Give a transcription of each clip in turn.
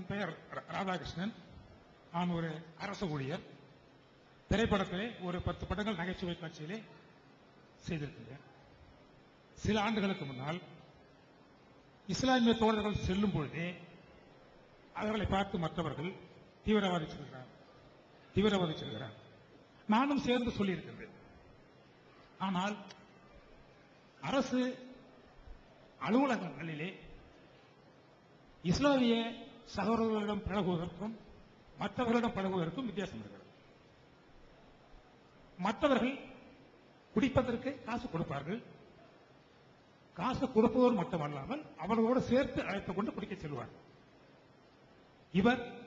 என் பெயர் ராதாகிருஷ்ணன். நான் ஒரு அரசு ஊழியர். திரைப்படத்திலே ஒரு பத்து படங்கள் நகைச்சுவை காட்சியிலே செய்திருக்கிறேன். சில ஆண்டுகளுக்கு முன்னால் இஸ்லாமிய தோழர்கள் செல்லும் பொழுதே அவர்களை பார்த்து மற்றவர்கள் தீவிரவாதி சொல்கிறார் தீவிரவாதி சொல்கிறார் நானும் சேர்ந்து சொல்லியிருக்கின்றேன். ஆனால் அரசு அலுவலகங்களிலே இஸ்லாமிய சகோதரர்களிடம் பழகுவதற்கும் மற்றவர்களிடம் பழகுவதற்கும் வித்தியாசம் இருக்கிறது. மற்றவர்கள் குடிப்பதற்கு காசு கொடுப்பார்கள். காசு கொடுப்பவர் மட்டுமல்லாமல் அவர்களோடு சேர்த்து அழைத்துக் கொண்டு குடிக்க செல்வார் இவர்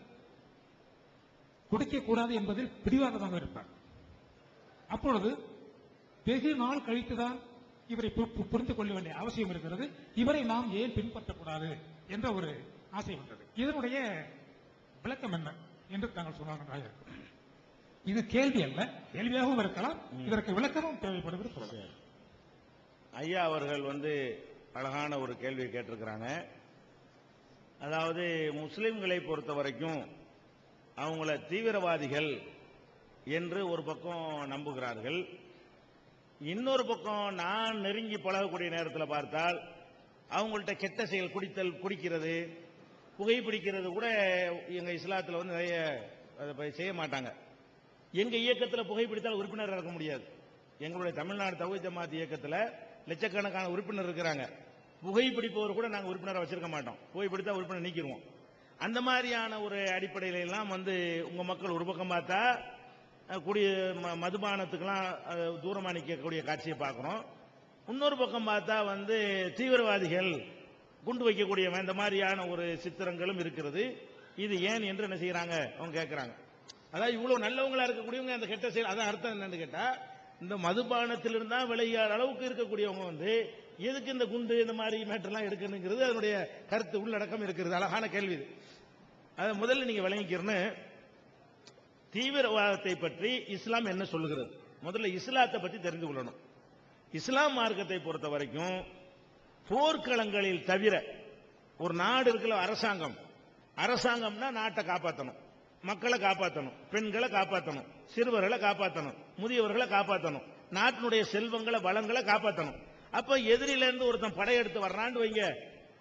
குடிக்கக்கூடாது என்பதில் பிடிவாதமாக இருப்பார். அப்பொழுது வெகு நாள் கழித்துதான் இவரை பு- புரிந்து கொள்ள வேண்டிய அவசியம் இருக்கிறது. இவரை நாம் ஏன் பின்பற்றக்கூடாது என்ற ஒரு ஆசை வந்தது. இதனுடைய விளக்கம் என்ன என்று தாங்கள் இருக்கும் இது கேள்வி அல்ல கேள்வியாகவும் இருக்கலாம் இதற்கு விளக்கமும் தேவைப்படுவது சொல்லலாம் ஐயா அவர்கள் வந்து அழகான ஒரு கேள்வி கேட்டிருக்கிறாங்க. அதாவது முஸ்லிம்களை பொறுத்த வரைக்கும் அவங்கள தீவிரவாதிகள் என்று ஒரு பக்கம் நம்புகிறார்கள். இன்னொரு பக்கம் நான் நெருங்கி பழகக்கூடிய நேரத்தில் பார்த்தால் அவங்கள்ட்ட கெட்ட செயல் குடித்தல் குடிக்கிறது புகைப்பிடிக்கிறது கூட எங்க இஸ்லாத்தில் வந்து நிறைய அதை செய்ய மாட்டாங்க. எங்க இயக்கத்தில் புகைப்பிடித்தால் உறுப்பினர் இருக்க முடியாது. எங்களுடைய தமிழ்நாடு தகுதி ஜமாத் இயக்கத்தில் லட்சக்கணக்கான உறுப்பினர் இருக்கிறாங்க. புகைப்பிடிப்பவர் கூட நாங்கள் உறுப்பினரை வச்சிருக்க மாட்டோம். புகைப்பிடித்தா உறுப்பினர் நீக்கிடுவோம் அந்த மாதிரியான ஒரு அடிப்படையில எல்லாம் வந்து உங்க மக்கள் ஒரு பக்கம் பார்த்தா கூடிய குடி ம- மதுபானத்துக்கெல்லாம் தூரமாக நிற்கக்கூடிய காட்சியை பார்க்குறோம் இன்னொரு பக்கம் பார்த்தா வந்து தீவிரவாதிகள் குண்டு வைக்கக்கூடியவன் இந்த மாதிரியான ஒரு சித்திரங்களும் இருக்கிறது. இது ஏன் என்று என்ன செய்யறாங்க அவங்க கேட்கறாங்க அதாவது இவ்வளவு நல்லவங்களா இருக்கக்கூடியவங்க அந்த கெட்ட செயல் அதான் அர்த்தம் என்னன்னு கேட்டா இந்த மதுபானத்திலிருந்து தான் விளையாட அளவுக்கு இருக்கக்கூடியவங்க வந்து எதுக்கு இந்த குண்டு இந்த மாதிரி மேட்டர்லாம் எடுக்கணுங்கிறது அதனுடைய கருத்து உள்ளடக்கம் இருக்கிறது. அழகான கேள்வி இது. அதை முதல்ல நீங்க விளங்கிக்கிறன்னு தீவிரவாதத்தை பற்றி இஸ்லாம் என்ன சொல்லுகிறது? முதல்ல இஸ்லாத்தை பற்றி தெரிந்து கொள்ளணும். இஸ்லாம் மார்க்கத்தை பொறுத்த வரைக்கும் போர்க்களங்களில் தவிர ஒரு நாடு இருக்கிற அரசாங்கம். அரசாங்கம்னா நாட்டை காப்பாற்றணும் மக்களை காப்பாற்றணும் பெண்களை காப்பாற்றணும் சிறுவர்களை காப்பாற்றணும் முதியவர்களை காப்பாற்றணும் நாட்டினுடைய செல்வங்களை வளங்களை காப்பாற்றணும் அப்ப எதிரில இருந்து ஒருத்தன் படையெடுத்து வர்றான்னு வைங்க.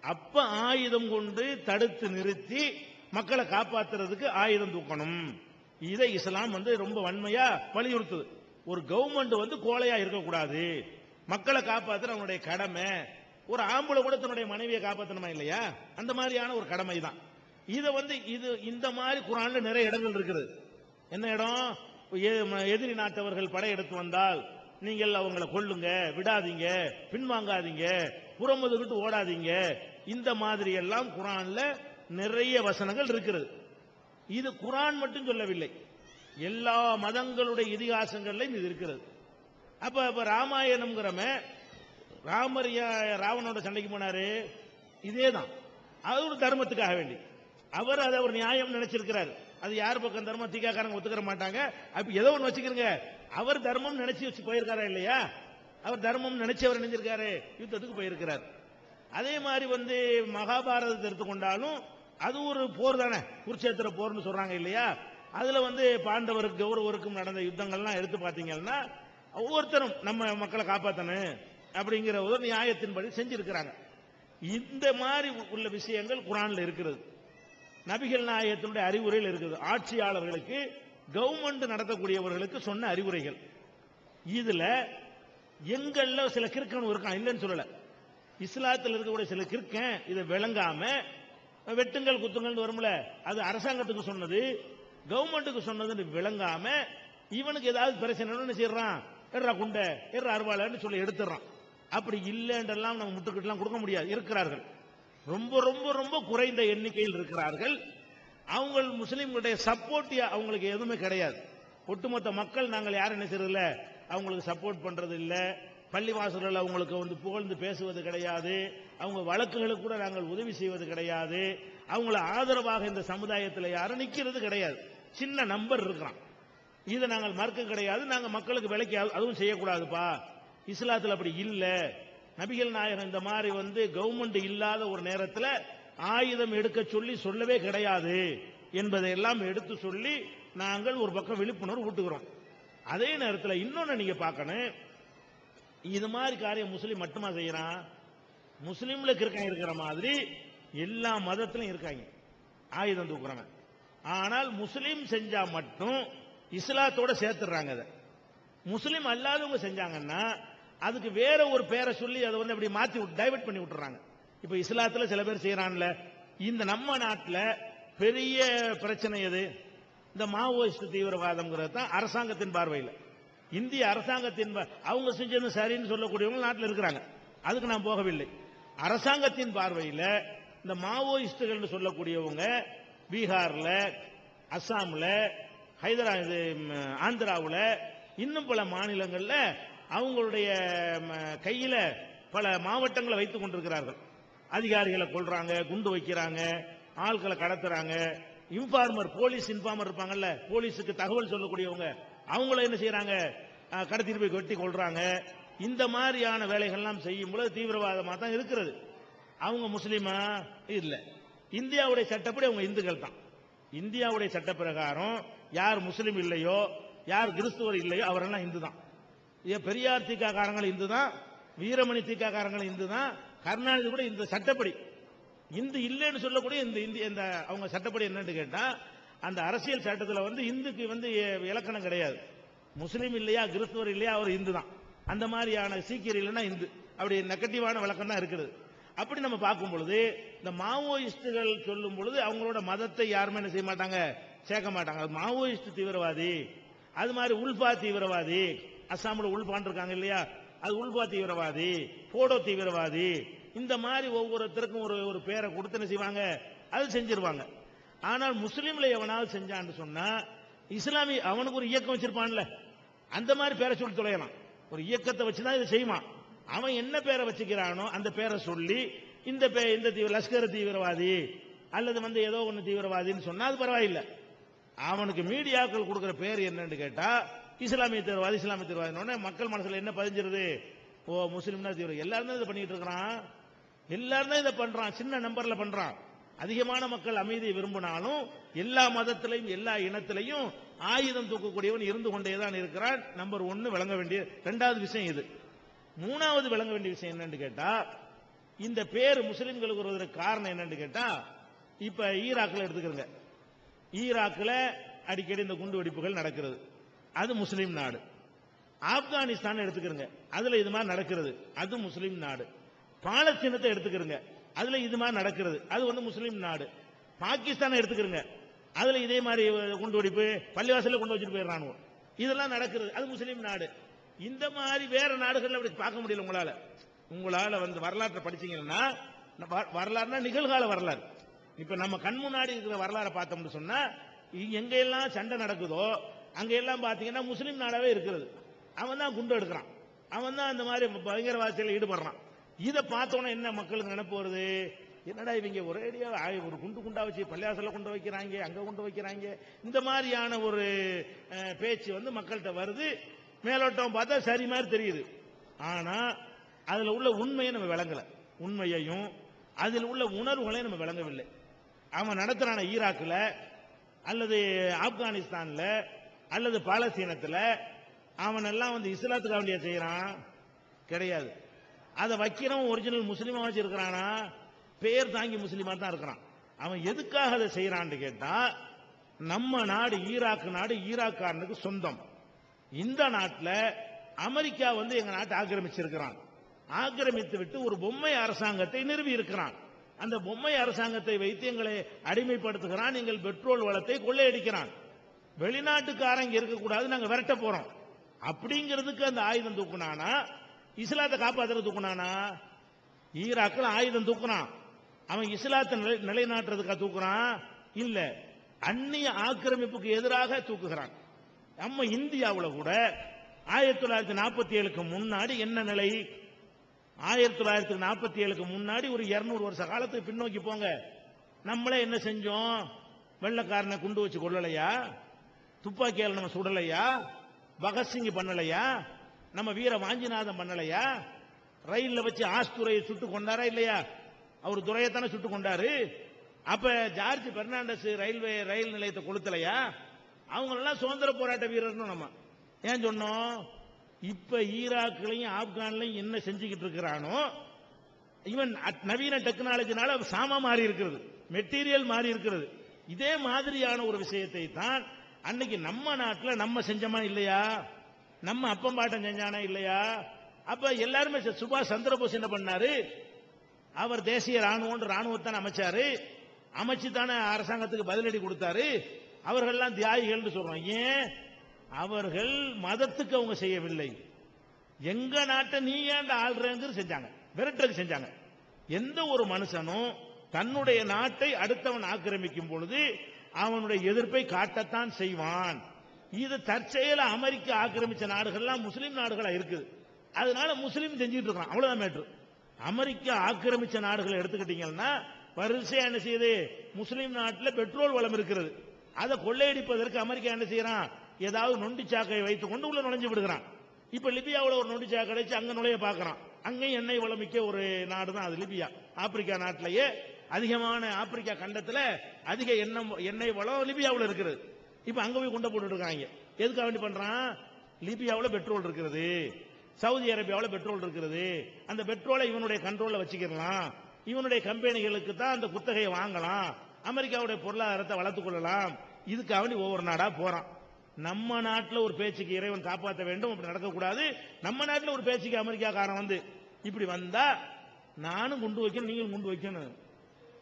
அப்ப ஆயுதம் கொண்டு தடுத்து நிறுத்தி மக்களை காப்பாத்துறதுக்கு ஆயுதம் தூக்கணும். இதை இஸ்லாம் வந்து ரொம்ப வன்மையா வலியுறுத்துது. ஒரு கவர்மெண்ட் வந்து கோலையா இருக்கக்கூடாது. மக்களை காப்பாத்துற அவனுடைய கடமை. ஒரு ஆம்பளை கூட தன்னுடைய மனைவியை காப்பாத்தணுமா இல்லையா? அந்த மாதிரியான ஒரு கடமை தான் இதை வந்து இது இந்த மாதிரி குரான்ல நிறைய இடங்கள் இருக்குது. என்ன இடம்? எ- ம- எதிரி நாட்டவர்கள் படையெடுத்து வந்தால் நீங்கள் அவங்களை கொல்லுங்க விடாதீங்க பின்வாங்காதீங்க புறமுதுகிட்டு ஓடாதீங்க. இந்த மாதிரி எல்லாம் குரான்ல நிறைய வசனங்கள் இருக்கிறது இது குரான் மட்டும் சொல்லவில்லை. எல்லா மதங்களுடைய இதிகாசங்கள்லையும் இது இருக்கிறது அப்ப இப்ப ராமாயணம்ங்கிறம ராமர் ராவணோட சண்டைக்கு போனாரு. இதேதான். அது ஒரு தர்மத்துக்காக வேண்டி. அவர் அதை ஒரு நியாயம் நினைச்சிருக்கிறார். அது யார் பக்கம் தர்மம்? தீக்காக்காரங்க ஒத்துக்கிற மாட்டாங்க. அப்ப ஏதோ ஒன்று வச்சுக்கிறங்க அவர் தர்மம் நினைச்சு வச்சு போயிருக்காரா இல்லையா? அவர் தர்மம் நினைச்சு அவர் நினைஞ்சிருக்காரு யுத்தத்துக்கு போயிருக்கிறார். அதே மாதிரி வந்து மகாபாரதத்தை எடுத்துக்கொண்டாலும் அது ஒரு போர் தானே. குருச்சேத்திர போர்னு சொல்றாங்க இல்லையா? அதுல வந்து பாண்டவருக்கு கௌரவருக்கும் நடந்த யுத்தங்கள்லாம் எடுத்து பார்த்தீங்கன்னா ஒவ்வொருத்தரும் நம்ம மக்களை காப்பாற்றணும் அப்படிங்கிற ஒரு நியாயத்தின்படி செஞ்சிருக்கிறாங்க. இந்த மாதிரி உள்ள விஷயங்கள் குரான்ல இருக்கிறது நபிகள் நாயகத்தினுடைய அறிவுரையில் இருக்குது. ஆட்சியாளர்களுக்கு கவர்மெண்ட் நடத்தக்கூடியவர்களுக்கு சொன்ன அறிவுரைகள். இதுல எங்கள்ல சில கிறுக்கன் இருக்கான் இல்லைன்னு சொல்லல. இஸ்லாத்தில் இருக்கக்கூடிய சில கிறுக்கன் இதை விளங்காம வெட்டுங்கள் குத்துங்கள் வரும்ல அது அரசாங்கத்துக்கு சொன்னது கவர்மெண்ட்டுக்கு சொன்னதுன்னு விளங்காம இவனுக்கு ஏதாவது பிரச்சனை செய்யறான் எர்ரா குண்டை எட்ரா அருவாளன்னு சொல்லி எடுத்துறான் அப்படி இல்லைன்றெல்லாம் நம்ம முட்டுக்கிட்டுலாம் கொடுக்க முடியாது. இருக்கிறார்கள். ரொம்ப ரொம்ப ரொம்ப குறைந்த எண்ணிக்கையில் இருக்கிறார்கள். அவங்க முஸ்லீம்களுடைய சப்போர்ட் அவங்களுக்கு எதுவுமே கிடையாது. ஒட்டுமொத்த மக்கள் நாங்கள் யாரும் என்ன செய்யறதில்ல? அவங்களுக்கு சப்போர்ட் பண்றது இல்லை. பள்ளிவாசல்கள் அவங்களுக்கு வந்து புகழ்ந்து பேசுவது கிடையாது. அவங்க வழக்குகளுக்கு கூட நாங்கள் உதவி செய்வது கிடையாது. அவங்கள ஆதரவாக இந்த சமுதாயத்தில் யாரும் நிற்கிறது கிடையாது. சின்ன நம்பர் இருக்கிறான். இதை நாங்கள் மறுக்க கிடையாது. நாங்கள் மக்களுக்கு விலைக்கு அதுவும் செய்யக்கூடாதுப்பா. இஸ்லாத்தில் அப்படி இல்லை. நபிகள் நாயகம் இந்த மாதிரி வந்து கவர்மெண்ட் இல்லாத ஒரு நேரத்தில் ஆயுதம் எடுக்க சொல்லி சொல்லவே கிடையாது. என்பதை எல்லாம் எடுத்து சொல்லி நாங்கள் ஒரு பக்கம் விழிப்புணர்வு ஊட்டுகிறோம். அதே நேரத்தில் இன்னொன்னு நீங்க பார்க்கணும். இது மாதிரி காரியம் முஸ்லீம் மட்டுமா செய்யறான்? முஸ்லீம்ல கிறுக்கன் இருக்கிற மாதிரி எல்லா மதத்திலும் இருக்காங்க. ஆயுதம் தூக்குறவன். ஆனால் முஸ்லீம் செஞ்சா மட்டும் இஸ்லாத்தோட சேர்த்துடுறாங்க அதை. முஸ்லீம் அல்லாதவங்க செஞ்சாங்கன்னா அதுக்கு வேற ஒரு பேரை சொல்லி அதை வந்து அப்படி மாத்தி டைவெர்ட் பண்ணி விட்டுறாங்க. இப்ப இஸ்லாத்துல சில பேர் செய்யறான்ல இந்த நம்ம நாட்டில் பெரிய பிரச்சனை எது? இந்த மாவோயிஸ்ட் தீவிரவாதம்ங்கிறது தான் அரசாங்கத்தின் பார்வையில். இந்திய அரசாங்கத்தின் அவங்க செஞ்சது சரின்னு சொல்லக்கூடியவங்க நாட்டில் இருக்கிறாங்க. அதுக்கு நான் போகவில்லை. அரசாங்கத்தின் பார்வையில் இந்த மாவோயிஸ்டுகள் சொல்லக்கூடியவங்க பீகார்ல அஸ்ஸாம்ல ஹைதராபாத் ஆந்திராவில் இன்னும் பல மாநிலங்களில் அவங்களுடைய கையில பல மாவட்டங்களை வைத்துக் கொண்டிருக்கிறார்கள். அதிகாரிகளை கொள்றாங்க குண்டு வைக்கிறாங்க ஆட்களை கடத்துறாங்க. இன்ஃபார்மர் போலீஸ் இன்ஃபார்மர் இருப்பாங்கல்ல போலீஸுக்கு தகவல் சொல்லக்கூடியவங்க அவங்கள என்ன செய்யறாங்க கடத்திட்டு போய் வெட்டி கொள்றாங்க இந்த மாதிரியான வேலைகள்லாம் செய்யும் பொழுது தீவிரவாதமாக தான் இருக்கிறது. அவங்க முஸ்லீமா? இல்லை. இந்தியாவுடைய சட்டப்படி அவங்க இந்துக்கள் தான். இந்தியாவுடைய சட்ட பிரகாரம் யார் முஸ்லீம் இல்லையோ யார் கிறிஸ்துவர் இல்லையோ அவரெல்லாம் இந்து தான் ஏன் பெரியார் தீக்காக்காரங்கள் இந்து தான் வீரமணி தீக்காக்காரங்கள் இந்து தான் கருணாநிதி கூட இந்த சட்டப்படி. இந்து இல்லைன்னு சொல்லக்கூடிய இந்த இந்திய இந்த அவங்க சட்டப்படி என்னன்னு கேட்டா அந்த அரசியல் சட்டத்தில் வந்து இந்துக்கு வந்து இலக்கணம் கிடையாது. முஸ்லீம் இல்லையா கிறிஸ்துவர் இல்லையா அவர் இந்து தான் அந்த மாதிரியான சீக்கியர் இல்லைன்னா இந்து. அப்படி நெகட்டிவான விளக்கம் தான் இருக்குது. அப்படி நம்ம பார்க்கும் பொழுது இந்த மாவோயிஸ்டுகள் சொல்லும் பொழுது அவங்களோட மதத்தை யாருமே என்ன செய்ய மாட்டாங்க? சேர்க்க மாட்டாங்க. அது மாவோயிஸ்ட் தீவிரவாதி அது மாதிரி உல்பா தீவிரவாதி அஸ்ஸாம்ல உள்பான் இருக்காங்க இல்லையா? அது உள்பா தீவிரவாதி போடோ தீவிரவாதி. இந்த மாதிரி ஒவ்வொருத்தருக்கும் ஒரு ஒரு பேரை கொடுத்து என்ன செய்வாங்க? அது செஞ்சிருவாங்க. ஆனால் முஸ்லீம்ல எவனாவது செஞ்சான்னு சொன்னா இஸ்லாமி அவனுக்கு ஒரு இயக்கம் வச்சிருப்பான்ல. அந்த மாதிரி பேரை சொல்லி தொலையலாம். ஒரு இயக்கத்தை வச்சுதான் இதை செய்வான். அவன் என்ன பேரை வச்சுக்கிறானோ அந்த பேரை சொல்லி இந்த பே இந்த தீவிர லஷ்கர் தீவிரவாதி அல்லது வந்து ஏதோ ஒன்று தீவிரவாதின்னு சொன்னா அது பரவாயில்லை. அவனுக்கு மீடியாக்கள் கொடுக்குற பேர் என்னன்னு கேட்டா இஸ்லாமிய தீவிரவாதி இஸ்லாமிய தீவிரவாதி மக்கள் மனசுல என்ன பதிஞ்சிருது? ஓ முஸ்லீம்னா தீவிரம் எல்லாரும் தான் இதை பண்ணிட்டு இருக்கிறான். எல்லாரும் தான் இதை பண்றான். சின்ன நம்பர்ல பண்றான். அதிகமான மக்கள் அமைதியை விரும்பினாலும் எல்லா மதத்திலையும் எல்லா இனத்திலையும் ஆயுதம் தூக்கக்கூடியவன் இருந்து கொண்டே தான் இருக்கிறான். நம்பர் ஒன்னு விளங்க வேண்டிய ரெண்டாவது விஷயம் இது. மூணாவது விளங்க வேண்டிய விஷயம் என்னன்னு கேட்டா இந்த பேர் முஸ்லிம்களுக்கு வருவதற்கு காரணம் என்னன்னு கேட்டா இப்ப ஈராக்ல எடுத்துக்கிறங்க ஈராக்ல அடிக்கடி இந்த குண்டு வெடிப்புகள் நடக்கிறது. அது முஸ்லீம் நாடு. ஆப்கானிஸ்தான் எடுத்துக்கிறங்க. அதுல இது மாதிரி நடக்கிறது. அது முஸ்லீம் நாடு. பாலஸ்தீனத்தை எடுத்துக்கிறங்க. அதுல இது மாதிரி நடக்கிறது. அது வந்து முஸ்லீம் நாடு. பாகிஸ்தானை எடுத்துக்கிறங்க. அதுல இதே மாதிரி குண்டு வெடிப்பு பள்ளிவாசல கொண்டு வச்சுட்டு போயிடுறானு இதெல்லாம் நடக்கிறது. அது முஸ்லீம் நாடு. இந்த மாதிரி வேற நாடுகள்ல அப்படி பார்க்க முடியல உங்களால. உங்களால வந்து வரலாற்றை படிச்சீங்கன்னா வரலாறுனா நிகழ்கால வரலாறு. இப்ப நம்ம கண் முன்னாடி இருக்கிற வரலாறை பார்த்தோம்னு சொன்னா எங்கெல்லாம் எல்லாம் சண்டை நடக்குதோ அங்கே எல்லாம் பாத்தீங்கன்னா முஸ்லீம் நாடாவே இருக்கிறது. அவன் தான் குண்டு எடுக்கிறான். அவன் தான் அந்த மாதிரி பயங்கரவாதத்தில் ஈடுபடுறான். இதை பார்த்தோன்னே என்ன மக்களுக்கு நினைப்பு வருது? என்னடா இவங்க ஒரேடியா ஒரு குண்டு குண்டா வச்சு பள்ளியாசல கொண்டு வைக்கிறாங்க அங்க கொண்டு வைக்கிறாங்க. இந்த மாதிரியான ஒரு பேச்சு வந்து மக்கள்கிட்ட வருது. மேலோட்டம் பார்த்தா சரி மாதிரி தெரியுது. ஆனா அதுல உள்ள உண்மையை நம்ம விளங்கல. உண்மையையும் அதில் உள்ள உணர்வுகளையும் நம்ம விளங்கவில்லை. அவன் நடத்துறான ஈராக்ல அல்லது ஆப்கானிஸ்தான்ல அல்லது பாலஸ்தீனத்தில் அவன் எல்லாம் வந்து இஸ்லாத்துக்கு வேண்டிய செய்யறான்? கிடையாது. அதை வைக்கிறவன் ஒரிஜினல் முஸ்லீமா வச்சிருக்கிறானா பேர் தாங்கி முஸ்லீமா தான் இருக்கிறான். அவன் எதுக்காக அதை செய்யறான்னு கேட்டா நம்ம நாடு ஈராக் நாடு ஈராக்காரனுக்கு சொந்தம். இந்த நாட்டில் அமெரிக்கா வந்து எங்க நாட்டை ஆக்கிரமிச்சிருக்கிறான். ஆக்கிரமித்து விட்டு ஒரு பொம்மை அரசாங்கத்தை நிறுவி இருக்கிறான். அந்த பொம்மை அரசாங்கத்தை வைத்து எங்களை அடிமைப்படுத்துகிறான். எங்கள் பெட்ரோல் வளத்தை கொள்ளையடிக்கிறான். வெளிநாட்டுக்காரங்க இருக்கக்கூடாது நாங்க விரட்ட போறோம். அப்படிங்கிறதுக்கு அந்த ஆயுதம் தூக்குனானா? இஸ்லாத்தை காப்பாற்றுறது தூக்குனானா? ஈராக்கில் ஆயுதம் தூக்குனான். அவன் இஸ்லாத்தை நிலை நிலைநாட்டுறதுக்காக தூக்குறான்? இல்ல. அந்நிய ஆக்கிரமிப்புக்கு எதிராக தூக்குகிறான். நம்ம இந்தியாவில் கூட ஆயிரத்தி தொள்ளாயிரத்தி நாற்பத்தி ஏழுக்கு முன்னாடி என்ன நிலை? ஆயிரத்தி தொள்ளாயிரத்தி நாற்பத்தி ஏழுக்கு முன்னாடி ஒரு இருநூறு வருஷ காலத்துக்கு பின்னோக்கி போங்க. நம்மளே என்ன செஞ்சோம்? வெள்ளக்காரனை குண்டு வச்சு கொள்ளலையா துப்பாக்கியால் நம்ம சுடலையா? பகத்சிங் பண்ணலையா? நம்ம வீர வாஞ்சிநாதன் பண்ணலையா? ரயில்ல வச்சு ஆஸ்துறையை சுட்டு கொண்டாரா இல்லையா? அவர் துறையத்தானே சுட்டு கொண்டாரு. அப்ப ஜார்ஜ் பெர்னாண்டஸ் ரயில்வே ரயில் நிலையத்தை கொளுத்தலையா? அவங்களெல்லாம் சுதந்திர போராட்ட வீரர்னு நம்ம. ஏன் சொன்னோம்? இப்ப ஈராக்லையும் ஆப்கான்லையும் என்ன செஞ்சுக்கிட்டு இருக்கிறானோ இவன் அட்- நவீன டெக்னாலஜினால சாமா மாறி இருக்கிறது. மெட்டீரியல் மாறி இருக்கிறது. இதே மாதிரியான ஒரு விஷயத்தை தான் அன்னைக்கு நம்ம நாட்டில் நம்ம செஞ்சோமா இல்லையா? நம்ம அப்பம் பாட்டம் செஞ்சானா இல்லையா? அப்ப எல்லாருமே சுபாஷ் சந்திரபோஸ் என்ன பண்ணாரு. அவர் தேசிய ராணுவம் ராணுவத்தான் அமைச்சாரு. அமைச்சு தானே அரசாங்கத்துக்கு பதிலடி கொடுத்தாரு. அவர்கள்லாம் தியாகிகள்னு சொல்றோம். ஏன்? அவர்கள் மதத்துக்கு அவங்க செய்யவில்லை. எங்க நாட்டை நீ ஏன்டா ஆள்றங்கிறது செஞ்சாங்க. விரட்டுறதுக்கு செஞ்சாங்க. எந்த ஒரு மனுஷனும் தன்னுடைய நாட்டை அடுத்தவன் ஆக்கிரமிக்கும் பொழுது அவனுடைய எதிர்ப்பை காட்டத்தான் செய்வான். இது தற்செயல அமெரிக்கா ஆக்கிரமிச்ச நாடுகள்லாம் முஸ்லீம் நாடுகளா இருக்குது. அதனால முஸ்லீம் செஞ்சுட்டு இருக்கான். அவ்வளவுதான் மேட்ரு அமெரிக்கா ஆக்கிரமிச்ச நாடுகளை எடுத்துக்கிட்டீங்கன்னா வரிசையா என்ன செய்யுது? முஸ்லீம் நாட்டில் பெட்ரோல் வளம் இருக்கிறது. அதை கொள்ளையடிப்பதற்கு அமெரிக்கா என்ன செய்யறான்? ஏதாவது நொண்டி சாக்கையை வைத்துக் கொண்டு உள்ள நுழைஞ்சு விடுகிறான். இப்ப லிபியாவில் ஒரு நொண்டி சாக்கை அங்க நுழைய பாக்குறான் அங்கேயும் எண்ணெய் வளம் மிக்க ஒரு நாடு தான் அது லிபியா. ஆப்பிரிக்கா நாட்டிலேயே அதிகமான ஆப்பிரிக்கா கண்டத்துல அதிக எண்ணெய் எண்ணெய் வளம் லிபியாவில் இருக்கிறது இப்ப அங்க போய் கொண்டு போட்டு இருக்காங்க. எதுக்காக வேண்டி பண்றான்? லிபியாவில் பெட்ரோல் இருக்கிறது சவுதி அரேபியாவில் பெட்ரோல் இருக்கிறது அந்த பெட்ரோலை இவனுடைய கண்ட்ரோல்ல வச்சுக்கலாம் இவனுடைய கம்பெனிகளுக்கு தான் அந்த குத்தகையை வாங்கலாம். அமெரிக்காவுடைய பொருளாதாரத்தை வளர்த்துக் கொள்ளலாம். இதுக்காக ஒவ்வொரு நாடா போறான். நம்ம நாட்டில் ஒரு பேச்சுக்கு இறைவன் காப்பாற்ற வேண்டும். அப்படி நடக்கக்கூடாது. நம்ம நாட்டில் ஒரு பேச்சுக்கு அமெரிக்காக்காரன் வந்து இப்படி வந்தா நானும் குண்டு வைக்கணும் நீங்களும் குண்டு வைக்கணும்.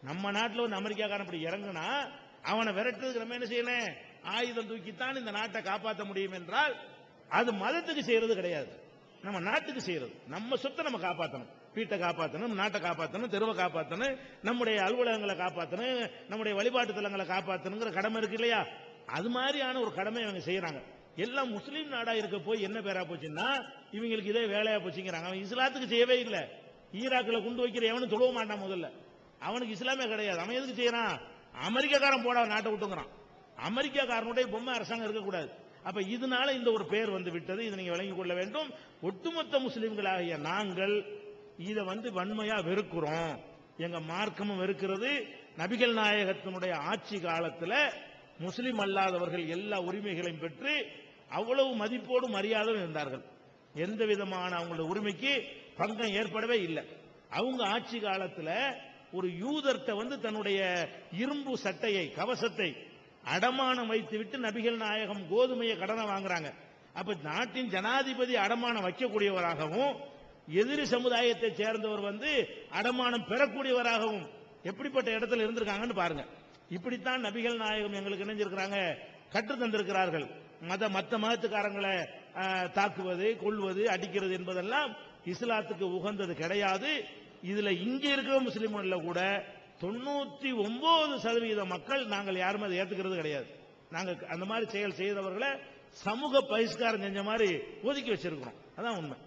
நம்ம நாட்டில் வந்து அமெரிக்காக்காரன் இப்படி இறங்குனா அவனை விரட்டுறதுக்கு நம்ம என்ன செய்யணும்? ஆயுதம் தூக்கித்தான் இந்த நாட்டை காப்பாற்ற முடியும் என்றால் அது மதத்துக்கு செய்யறது கிடையாது. நம்ம நாட்டுக்கு செய்யறது. நம்ம சொத்தை நம்ம காப்பாற்றணும் வீட்டை காப்பாற்றணும் நாட்டை காப்பாற்றணும் தெருவை காப்பாற்றணும் நம்முடைய அலுவலகங்களை காப்பாற்றணும் நம்முடைய வழிபாட்டு தலங்களை காப்பாற்றணுங்கிற கடமை இருக்கு இல்லையா? அது மாதிரியான ஒரு கடமை இவங்க செய்யறாங்க. எல்லாம் முஸ்லீம் நாடா இருக்க போய் என்ன பேரா போச்சுன்னா இவங்களுக்கு இதே வேலையா போச்சுங்கிறாங்க. அவன் இஸ்லாத்துக்கு செய்யவே இல்லை. ஈராக்கில் குண்டு வைக்கிற எவனும் தொழுவ மாட்டான் முதல்ல. அவனுக்கு இஸ்லாமே கிடையாது. அவன் எதுக்கு செய்யறான்? அமெரிக்காக்காரன் போட நாட்டை விட்டுங்கிறான். அமெரிக்காக்காரனுடைய பொம்மை அரசாங்கம் இருக்கக்கூடாது. அப்ப இதனால இந்த ஒரு பெயர் வந்து விட்டது. இதை நீங்க விளங்கிக் கொள்ள வேண்டும். ஒட்டுமொத்த முஸ்லிம்களாகிய நாங்கள் இதை வந்து வன்மையா வெறுக்கிறோம். எங்க மார்க்கமும் வெறுக்கிறது. நபிகள் நாயகத்தினுடைய ஆட்சி காலத்துல முஸ்லிம் அல்லாதவர்கள் எல்லா உரிமைகளையும் பெற்று அவ்வளவு மதிப்போடு மரியாதையும் இருந்தார்கள். எந்த விதமான அவங்களோட உரிமைக்கு பங்கம் ஏற்படவே இல்லை. அவங்க ஆட்சி காலத்துல ஒரு யூதர்ட்ட வந்து தன்னுடைய இரும்பு சட்டையை கவசத்தை அடமானம் வைத்து விட்டு நபிகள் நாயகம் கோதுமையை கடனை வாங்குறாங்க. அப்ப நாட்டின் ஜனாதிபதி அடமானம் வைக்கக்கூடியவராகவும் எதிரி சமுதாயத்தை சேர்ந்தவர் வந்து அடமானம் பெறக்கூடியவராகவும் எப்படிப்பட்ட இடத்துல இருந்திருக்காங்கன்னு பாருங்க. இப்படித்தான் நபிகள் நாயகம் எங்களுக்கு இணைஞ்சிருக்கிறாங்க கற்று தந்திருக்கிறார்கள். மத மத்த மதத்துக்காரங்களை தாக்குவது கொள்வது அடிக்கிறது என்பதெல்லாம் இஸ்லாத்துக்கு உகந்தது கிடையாது. இதுல இங்க இருக்கிற முஸ்லிம்கள்ல கூட தொண்ணூத்தி ஒன்பது சதவீத மக்கள் நாங்கள் யாருமே அதை ஏத்துக்கிறது கிடையாது. நாங்க அந்த மாதிரி செயல் செய்தவர்களை சமூக பகிஷ்காரம் செஞ்ச மாதிரி ஒதுக்கி வச்சிருக்கிறோம். அதான் உண்மை.